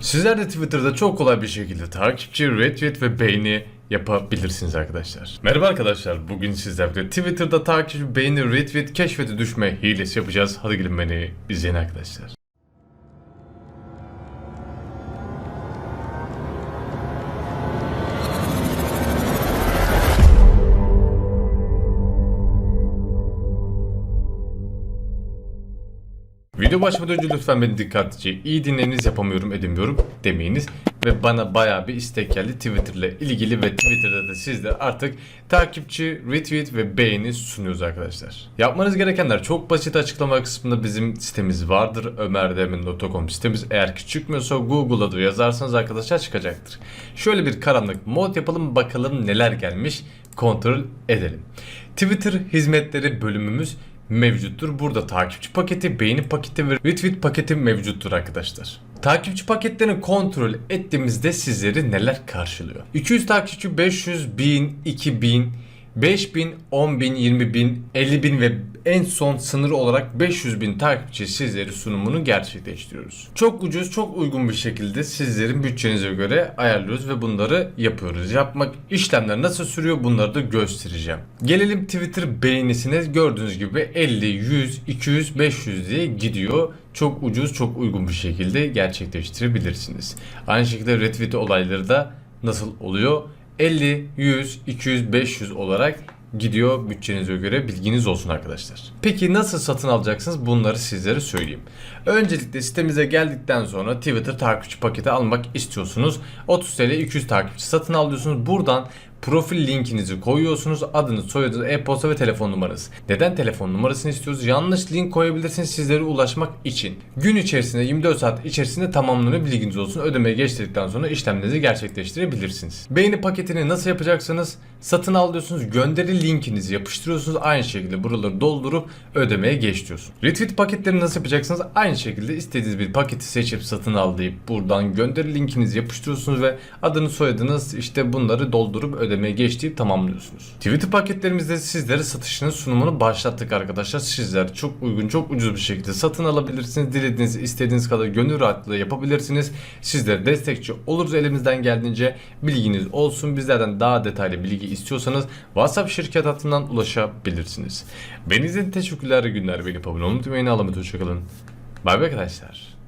Sizler de Twitter'da çok kolay bir şekilde takipçi, retweet ve beğeni yapabilirsiniz arkadaşlar. Merhaba arkadaşlar. Bugün sizlerle Twitter'da takipçi, beğeni, retweet, keşfete düşme hilesi yapacağız. Hadi gelin beni izleyin arkadaşlar. Video başlamadan önce lütfen beni dikkatlice iyi dinleyiniz yapamıyorum edemiyorum demeyiniz. Ve bana baya bir istek geldi Twitter ile ilgili ve Twitter'da da siz de artık takipçi, retweet ve beğeni sunuyoruz arkadaşlar. Yapmanız gerekenler çok basit açıklama kısmında bizim sitemiz vardır. ömerdemin.com sitemiz. Eğer ki çıkmıyorsa Google'a da yazarsanız arkadaşlar çıkacaktır. Şöyle bir karanlık mod yapalım bakalım neler gelmiş kontrol edelim. Twitter hizmetleri bölümümüz mevcuttur. Burada takipçi paketi, beğeni paketi ve retweet paketi mevcuttur arkadaşlar. Takipçi paketlerini kontrol ettiğimizde sizleri neler karşılıyor? 200 takipçi 500, 1000, 2000, 5000, 10000, 20000, 50000 ve en son sınırı olarak 500 bin takipçi sizleri sunumunu gerçekleştiriyoruz. Çok ucuz, çok uygun bir şekilde sizlerin bütçenize göre ayarlıyoruz ve bunları yapıyoruz. Yapmak işlemler nasıl sürüyor bunları da göstereceğim. Gelelim Twitter beğenisine gördüğünüz gibi 50, 100, 200, 500 diye gidiyor. Çok ucuz, çok uygun bir şekilde gerçekleştirebilirsiniz. Aynı şekilde retweet olayları da nasıl oluyor? 50, 100, 200, 500 olarak gidiyor bütçenize göre bilginiz olsun arkadaşlar. Peki nasıl satın alacaksınız bunları sizlere söyleyeyim. Öncelikle sitemize geldikten sonra Twitter takipçi paketi almak istiyorsunuz. 30 TL 200 takipçi satın alıyorsunuz. Buradan profil linkinizi koyuyorsunuz. Adınız, soyadınız, e-posta ve telefon numaranız. Neden telefon numarasını istiyoruz? Yanlış link koyabilirsiniz sizlere ulaşmak için. Gün içerisinde 24 saat içerisinde tamamlanıyor bilginiz olsun. Ödemeyi geçtirdikten sonra işlemlerinizi gerçekleştirebilirsiniz. Beğeni paketini nasıl yapacaksınız? Satın alıyorsunuz, gönderi linkinizi yapıştırıyorsunuz. Aynı şekilde buraları doldurup ödemeye geç. Retweet paketlerini nasıl yapacaksınız? Aynı şekilde istediğiniz bir paketi seçip satın al deyip buradan gönderi linkinizi yapıştırıyorsunuz ve adını soyadınız işte bunları doldurup ödemeye geç deyip tamamlıyorsunuz. Twitter paketlerimizde sizlere satışının sunumunu başlattık arkadaşlar. Sizler çok uygun, çok ucuz bir şekilde satın alabilirsiniz. Dilediğiniz, istediğiniz kadar gönül rahatlığı yapabilirsiniz. Sizlere destekçi oluruz elimizden geldiğince. Bilginiz olsun. Bizlerden daha detaylı bilgi istiyorsanız WhatsApp şirket hattından ulaşabilirsiniz. Beni izlediğiniz teşekkürler günler. Beni abone olmayı unutmayın. Allah'a emanet hoşçakalın. Bay bay arkadaşlar.